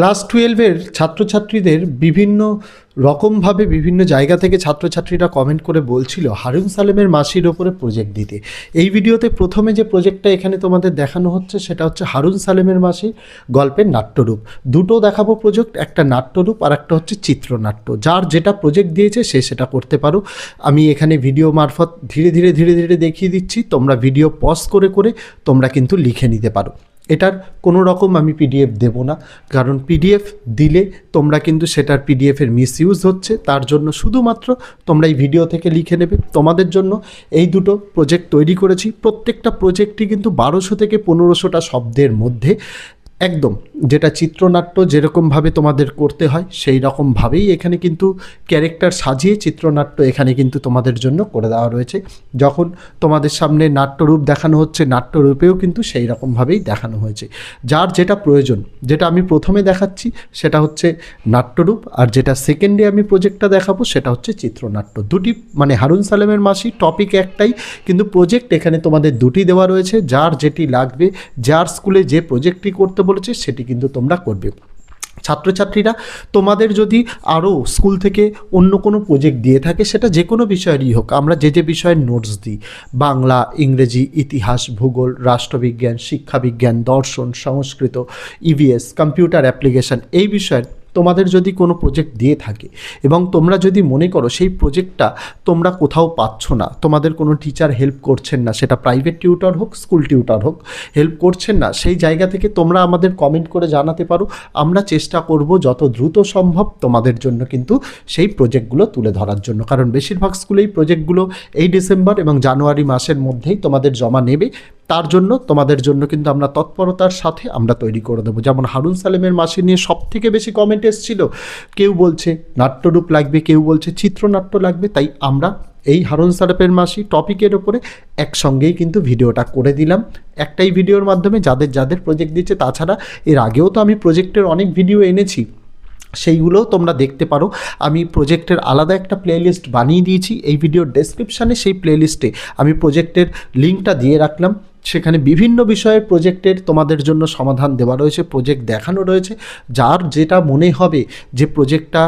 Class টুয়েলভের ছাত্রছাত্রীদের বিভিন্ন রকমভাবে বিভিন্ন জায়গা থেকে ছাত্রছাত্রীরা কমেন্ট করে বলছিল, হারুন সালেমের মাসির ওপরে প্রজেক্ট দিতে। এই ভিডিওতে প্রথমে যে প্রজেক্টটা এখানে তোমাদের দেখানো হচ্ছে, সেটা হচ্ছে হারুন সালেমের মাসি গল্পের নাট্যরূপ। দুটো দেখাবো প্রজেক্ট একটা নাট্যরূপ আর একটা হচ্ছে চিত্রনাট্য। যার যেটা প্রজেক্ট দিয়েছে, সে সেটা করতে পারো। আমি এখানে ভিডিও মারফত ধীরে ধীরে ধীরে ধীরে দেখিয়ে দিচ্ছি। তোমরা ভিডিও পজ করে করে তোমরা কিন্তু লিখে নিতে পারো। এটার কোনো রকম আমি পিডিএফ দেব না। কারণ পিডিএফ দিলে তোমরা কিন্তু সেটার পিডিএফের মিস ইউজ হচ্ছে। তার জন্য শুধুমাত্র তোমরা এই ভিডিও থেকে লিখে নেবে। তোমাদের জন্য এই দুটো প্রজেক্ট তৈরি করেছি। প্রত্যেকটা প্রজেক্টই কিন্তু বারোশো থেকে পনেরোশোটা শব্দের মধ্যে। একদম। যেটা চিত্রনাট্য যেরকমভাবে তোমাদের করতে হয়, সেই রকমভাবেই এখানে কিন্তু ক্যারেক্টার সাজিয়ে চিত্রনাট্য এখানে কিন্তু তোমাদের জন্য করে দেওয়া রয়েছে। যখন তোমাদের সামনে নাট্যরূপ দেখানো হচ্ছে, নাট্যরূপেও কিন্তু সেই রকমভাবেই দেখানো হয়েছে। যার যেটা প্রয়োজন, যেটা আমি প্রথমে দেখাচ্ছি, সেটা হচ্ছে নাট্যরূপ, আর যেটা সেকেন্ডে আমি প্রজেক্টটা দেখাবো, সেটা হচ্ছে চিত্রনাট্য। দুটি মানে হারুন সালেমের মাসি টপিক একটাই, কিন্তু প্রজেক্ট এখানে তোমাদের দুটি দেওয়া রয়েছে। যার যেটি লাগবে, যার স্কুলে যে প্রজেক্টটি করতে বলেছে, সেটি কিন্তু তোমরা করবে। ছাত্রছাত্রীরা, তোমাদের যদি আরও স্কুল থেকে অন্য কোনো প্রজেক্ট দিয়ে থাকে, সেটা যে কোনো বিষয়েরই হোক, আমরা যে যে বিষয়ে নোটস দিই, বাংলা, ইংরেজি, ইতিহাস, ভূগোল, রাষ্ট্রবিজ্ঞান, শিক্ষাবিজ্ঞান, দর্শন, সংস্কৃত ইভিএস কম্পিউটার অ্যাপ্লিকেশান এই বিষয়ের তোমাদের যদি কোনো প্রজেক্ট দিয়ে থাকে এবং তোমরা যদি মনে করো সেই প্রজেক্টটা তোমরা কোথাও পাচ্ছ না, তোমাদের কোনো টিচার হেল্প করছেন না, সেটা প্রাইভেট টিউটর হোক স্কুল টিউটর হোক হেল্প করছেন না, সেই জায়গা থেকে তোমরা আমাদের কমেন্ট করে জানাতে পারো। আমরা চেষ্টা করব যত দ্রুত সম্ভব তোমাদের জন্য কিন্তু সেই প্রজেক্টগুলো তুলে ধরার জন্য। কারণ বেশিরভাগ স্কুলেই প্রজেক্টগুলো এই ডিসেম্বর এবং জানুয়ারি মাসের মধ্যেই তোমাদের জমা নেবে। তার জন্য, তোমাদের জন্য কিন্তু আমরা তৎপরতার সাথে আমরা তৈরি করে দেবো। যেমন হারুন সালেমের মাসি নিয়ে সব থেকে বেশি কমেন্ট এসেছিল, কেউ বলছে নাট্যরূপ লাগবে, কেউ বলছে চিত্রনাট্য লাগবে, তাই আমরা এই হারুন সালেমের মাসি টপিকের ওপরে একসঙ্গেই কিন্তু ভিডিওটা করে দিলাম। একটাই ভিডিওর মাধ্যমে যাদের যাদের প্রজেক্ট দিচ্ছে, তাছাড়া এর আগেও তো আমি প্রজেক্টের অনেক ভিডিও এনেছি, সেইগুলোও তোমরা দেখতে পারো। আমি প্রজেক্টের আলাদা একটা প্লেলিস্ট বানিয়ে দিয়েছি, এই ভিডিওর ডেসক্রিপশানে সেই প্লেলিস্টে আমি প্রজেক্টের লিঙ্কটা দিয়ে রাখলাম। সেখানে বিভিন্ন বিষয়ের প্রজেক্টের তোমাদের জন্য সমাধান দেওয়া রয়েছে প্রজেক্ট দেখানো রয়েছে, যার যেটা মনে হবে যে প্রজেক্টটা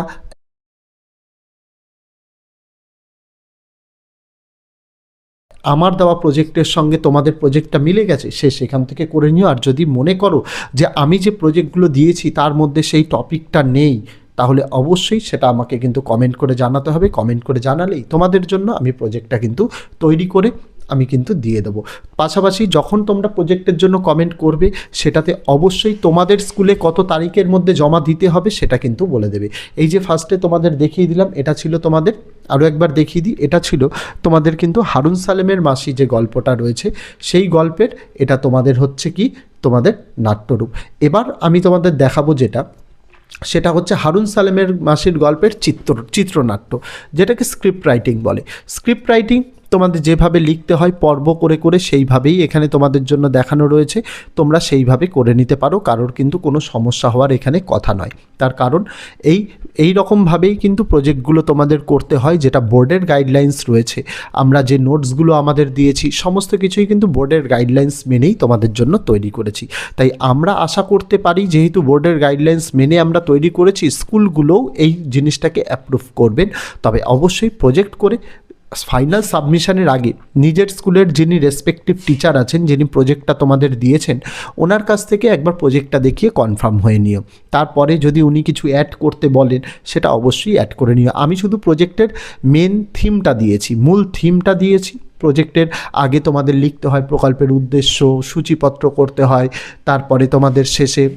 আমার দেওয়া প্রজেক্টের সঙ্গে তোমাদের প্রজেক্টটা মিলে গেছে, সে সেখান থেকে করে নিও। আর যদি মনে করো যে আমি যে প্রজেক্টগুলো দিয়েছি তার মধ্যে সেই টপিকটা নেই, তাহলে অবশ্যই সেটা আমাকে কিন্তু কমেন্ট করে জানাতে হবে। কমেন্ট করে জানালেই তোমাদের জন্য আমি প্রজেক্টটা কিন্তু তৈরি করে আমি কিন্তু দিয়ে দেবো। পাশাপাশি যখন তোমরা প্রজেক্টের জন্য কমেন্ট করবে, সেটাতে অবশ্যই তোমাদের স্কুলে কত তারিখের মধ্যে জমা দিতে হবে সেটা কিন্তু বলে দেবে। এই যে ফার্স্টে তোমাদের দেখিয়ে দিলাম, এটা ছিল তোমাদের আরও একবার দেখিয়ে দিই, এটা ছিল তোমাদের কিন্তু হারুন সালেমের মাসি যে গল্পটা রয়েছে, সেই গল্পের এটা তোমাদের হচ্ছে কি, তোমাদের নাট্যরূপ। এবার আমি তোমাদের দেখাবো যেটা, সেটা হচ্ছে হারুন সালেমের মাসির গল্পের চিত্র, চিত্রনাট্য, যেটাকে স্ক্রিপ্ট রাইটিং বলে। স্ক্রিপ্ট রাইটিং তোমাদের যেভাবে লিখতে হয়, পর্ব করে করে সেইভাবেই এখানে তোমাদের জন্য দেখানো রয়েছে। তোমরা সেইভাবে করে নিতে পারো, কারোর কিন্তু কোনো সমস্যা হওয়ার এখানে কথা নয়। তার কারণ এই এই রকমভাবেই কিন্তু প্রজেক্টগুলো তোমাদের করতে হয়, যেটা বোর্ডের গাইডলাইন্স রয়েছে। আমরা যে নোটসগুলো আমাদের দিয়েছি, সমস্ত কিছুই কিন্তু বোর্ডের গাইডলাইন্স মেনেই তোমাদের জন্য তৈরি করেছি। তাই আমরা আশা করতে পারি, যেহেতু বোর্ডের গাইডলাইন্স মেনে আমরা তৈরি করেছি, স্কুলগুলোও এই জিনিসটাকে অ্যাপ্রুভ করবেন। তবে অবশ্যই প্রজেক্ট করে ফাইনাল সাবমিশনের আগে নিজের স্কুলের যিনি রেসপেক্টিভ টিচার আছেন, যিনি প্রজেক্টটা তোমাদের দিয়েছেন, ওনার কাছ থেকে একবার প্রজেক্টটা দেখিয়ে কনফার্ম হয়ে নিও। তারপরে যদি উনি কিছু অ্যাড করতে বলেন, সেটা অবশ্যই অ্যাড করে নিও। আমি শুধু প্রজেক্টের মেন থিমটা দিয়েছি, মূল থিমটা দিয়েছি। প্রজেক্টের আগে তোমাদের লিখতে হয় প্রকল্পের উদ্দেশ্য, সূচিপত্র করতে হয়, তারপরে তোমাদের শেষে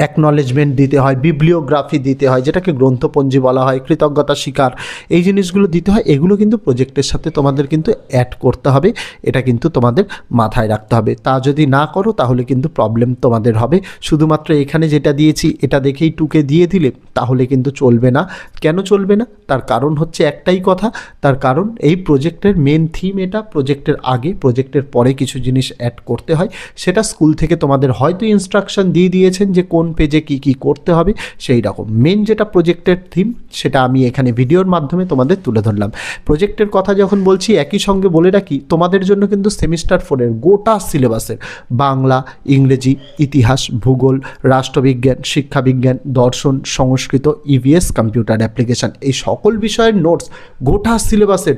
অ্যাকনলেজমেন্ট দিতে হয় বিব্লিওগ্রাফি দিতে হয়, যেটাকে গ্রন্থপঞ্জি বলা হয়, কৃতজ্ঞতা স্বীকার, এই জিনিসগুলো দিতে হয়, এগুলো কিন্তু প্রজেক্টের সাথে তোমাদের কিন্তু অ্যাড করতে হবে, এটা কিন্তু তোমাদের মাথায় রাখতে হবে। তা যদি না করো, তাহলে কিন্তু প্রবলেম তোমাদের হবে। শুধুমাত্র এখানে যেটা দিয়েছি, এটা দেখেই টুকে দিয়ে দিলে, তাহলে কিন্তু চলবে না। কেন চলবে না? তার কারণ হচ্ছে একটাই কথা, তার কারণ এই প্রজেক্টের মেন থিম এটা প্রজেক্টের আগে প্রজেক্টের পরে কিছু জিনিস অ্যাড করতে হয়। সেটা স্কুল থেকে তোমাদের হয়তো ইনস্ট্রাকশন দিয়ে দিয়েছেন যে কোন পেজে কি কি করতে হবে, সেই রকম। মেন যেটা প্রজেক্টের থিম সেটা আমি এখানে ভিডিওর মাধ্যমে তোমাদের তুলে ধরলাম। প্রজেক্টের কথা যখন বলছি, একই সঙ্গে বলে রাখি, তোমাদের জন্য কিন্তু সেমিস্টার ফোরের গোটা সিলেবাসের বাংলা, ইংরেজি, ইতিহাস, ভূগোল, রাষ্ট্রবিজ্ঞান, শিক্ষাবিজ্ঞান, দর্শন, সংস্কৃত ইভিএস কম্পিউটার অ্যাপ্লিকেশন এই সকল বিষয়ের নোটস গোটা সিলেবাসের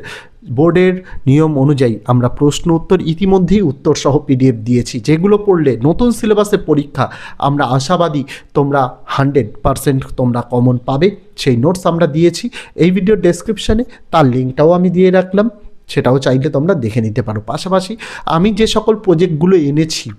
বোর্ডের নিয়ম অনুযায়ী আমরা প্রশ্ন উত্তর ইতিমধ্যেই উত্তর সহ পিডিএফ দিয়েছি। যেগুলো পড়লে নতুন সিলেবাসের পরীক্ষা আমরা আশাবাদী তোমরা হান্ড্রেড পারসেন্ট তোমরা কমন পাবে। সেই নোটস আমরা দিয়েছি। এই ভিডিও ডেসক্রিপশানে তার লিঙ্কটাও আমি দিয়ে রাখলাম। সেটাও চাইলে তোমরা দেখে নিতে পারো। পাশাপাশি আমি যে সকল প্রজেক্টগুলো এনেছি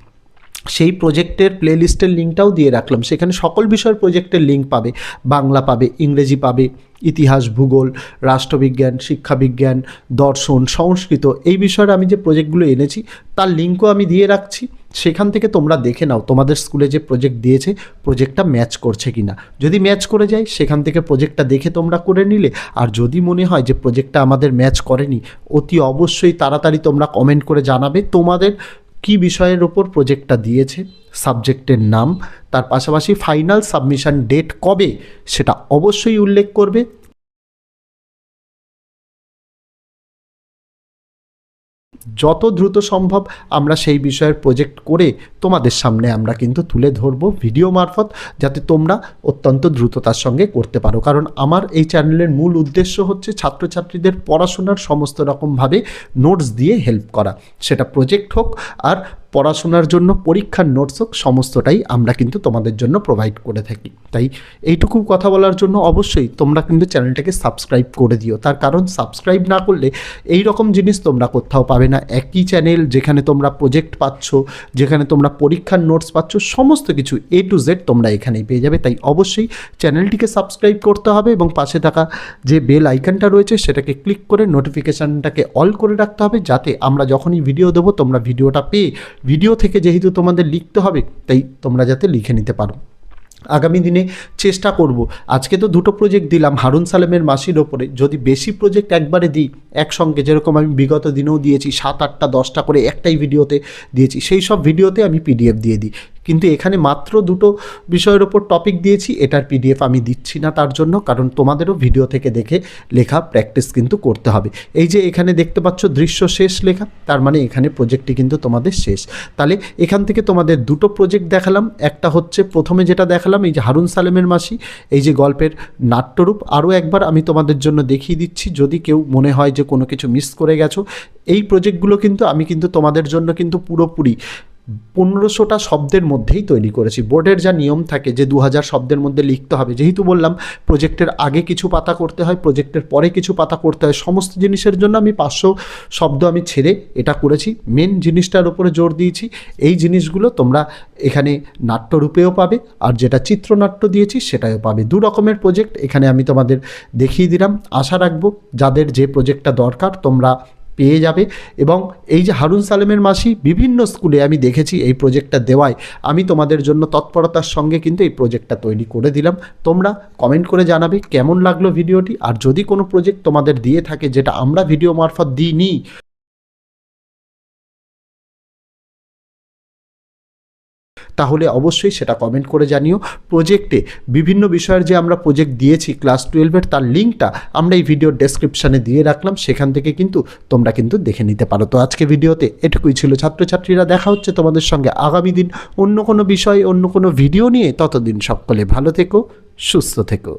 সেই প্রজেক্টের প্লেলিস্টের লিঙ্কটাও দিয়ে রাখলাম। সেখানে সকল বিষয়ের প্রজেক্টের লিঙ্ক পাবে। বাংলা পাবে, ইংরেজি পাবে, ইতিহাস, ভূগোল, রাষ্ট্রবিজ্ঞান, শিক্ষাবিজ্ঞান, দর্শন, সংস্কৃত এই বিষয়ে আমি যে প্রজেক্টগুলো এনেছি, তার লিঙ্কও আমি দিয়ে রাখছি। সেখান থেকে তোমরা দেখে নাও তোমাদের স্কুলে যে প্রজেক্ট দিয়েছে প্রজেক্টটা ম্যাচ করছে কি না যদি ম্যাচ করে যায়, সেখান থেকে প্রজেক্টটা দেখে তোমরা করে নিলে। আর যদি মনে হয় যে প্রজেক্টটা আমাদের ম্যাচ করেনি, অতি অবশ্যই তাড়াতাড়ি তোমরা কমেন্ট করে জানাবে। তোমাদের কি বিষয়ের ওপর প্রজেক্টটা দিয়েছে সাবজেক্টের নাম, তার পাশাপাশি ফাইনাল সাবমিশন ডেট কবে, সেটা অবশ্যই উল্লেখ করবে। যত দ্রুত সম্ভব আমরা সেই বিষয়ের প্রজেক্ট করে তোমাদের সামনে আমরা কিন্তু তুলে ধরব ভিডিও মারফত, যাতে তোমরা অত্যন্ত দ্রুততার সঙ্গে করতে পারো। কারণ আমার এই চ্যানেলের মূল উদ্দেশ্য হচ্ছে ছাত্রছাত্রীদের পড়াশোনার সমস্ত রকমভাবে নোটস দিয়ে হেল্প করা। সেটা প্রজেক্ট হোক আর পড়াশোনার জন্য, পরীক্ষার নোটস হোক, সমস্তটাই আমরা কিন্তু তোমাদের জন্য প্রোভাইড করে থাকি। তাই এইটুকু কথা বলার জন্য অবশ্যই তোমরা কিন্তু চ্যানেলটাকে সাবস্ক্রাইব করে দিও। তার কারণ সাবস্ক্রাইব না করলে এই রকম জিনিস তোমরা কোথাও পাবে না। একই চ্যানেল যেখানে তোমরা প্রজেক্ট পাচ্ছ, যেখানে তোমরা পরীক্ষার নোটস পাচ্ছ, সমস্ত কিছু এ টু জেড তোমরা এখানেই পেয়ে যাবে। তাই অবশ্যই চ্যানেলটিকে সাবস্ক্রাইব করতে হবে এবং পাশে থাকা যে বেল আইকনটা রয়েছে, সেটাকে ক্লিক করে নোটিফিকেশানটাকে অল করে রাখতে হবে। যাতে আমরা যখনই ভিডিও দেবো, তোমরা ভিডিওটা পেয়ে ভিডিও থেকে যেহেতু তোমাদের লিখতে হবে, তাই তোমরা যাতে লিখে নিতে পারো। আগামী দিনে চেষ্টা করব। আজকে তো দুটো প্রজেক্ট দিলাম, হারুন সালেমের মাসির ওপরে। যদি বেশি প্রজেক্ট একবারে দিই, একসঙ্গে যেরকম আমি বিগত দিনেও দিয়েছি, সাত আটটা, দশটা করে একটাই ভিডিওতে দিয়েছি, সেই সব ভিডিওতে আমি পিডিএফ দিয়ে দিই। কিন্তু এখানে মাত্র দুটো বিষয়ের ওপর টপিক দিয়েছি, এটার পিডিএফ আমি দিচ্ছি না তার জন্য, কারণ তোমাদেরও ভিডিও থেকে দেখে লেখা প্র্যাকটিস কিন্তু করতে হবে। এই যে এখানে দেখতে পাচ্ছ দৃশ্য শেষ লেখা, তার মানে এখানে প্রজেক্টটি কিন্তু তোমাদের শেষ। তাহলে এখান থেকে তোমাদের দুটো প্রজেক্ট দেখালাম, একটা হচ্ছে প্রথমে যেটা দেখালাম, এই যে হারুন সালেমের মাসি, এই যে গল্পের নাট্যরূপ, আরও একবার আমি তোমাদের জন্য দেখিয়ে দিচ্ছি, যদি কেউ মনে হয় যে কোনো কিছু মিস করে গেছো, এই প্রজেক্টগুলো কিন্তু আমি কিন্তু তোমাদের জন্য কিন্তু পুরোপুরি পনেরোশোটা শব্দের মধ্যেই তৈরি করেছি। বোর্ডের যা নিয়ম থাকে যে দু হাজার শব্দের মধ্যে লিখতে হবে, যেহেতু বললাম প্রজেক্টের আগে কিছু পাতা করতে হয়, প্রজেক্টের পরে কিছু পাতা করতে হয়, সমস্ত জিনিসের জন্য আমি পাঁচশো শব্দ আমি ছেড়ে এটা করেছি। মেন জিনিসটার উপরে জোর দিয়েছি। এই জিনিসগুলো তোমরা এখানে নাট্যরূপেও পাবে আর যেটা চিত্রনাট্য দিয়েছি সেটাও পাবে। দু রকমের প্রজেক্ট এখানে আমি তোমাদের দেখিয়ে দিলাম। আশা রাখব যাদের যে প্রজেক্টটা দরকার তোমরা পেয়ে যাবে এবং এই যে হারুন সালেমের মাসি বিভিন্ন স্কুলে আমি দেখেছি এই প্রজেক্টটা দেওয়ায়। আমি তোমাদের জন্য তৎপরতার সঙ্গে কিন্তু এই প্রজেক্টটা তৈরি করে দিলাম। তোমরা কমেন্ট করে জানাবে কেমন লাগল ভিডিওটি আর যদি কোনো প্রজেক্ট তোমাদের দিয়ে থাকে যেটা আমরা ভিডিও মারফত দিই দিইনি তাহলে অবশ্যই সেটা কমেন্ট করে জানিও। প্রজেক্টে বিভিন্ন বিষয়ের যে আমরা প্রজেক্ট দিয়েছি ক্লাস টুয়েলভের তার লিঙ্কটা আমরা এই ভিডিওর ডেসক্রিপশানে দিয়ে রাখলাম। সেখান থেকে কিন্তু তোমরা কিন্তু দেখে নিতে পারো। তো আজকে ভিডিওতে এটুকুই ছিল ছাত্রছাত্রীরা। দেখা হচ্ছে তোমাদের সঙ্গে আগামী দিন অন্য কোনো বিষয়, অন্য কোনো ভিডিও নিয়ে। ততদিন সকলে ভালো থেকো, সুস্থ থেকো।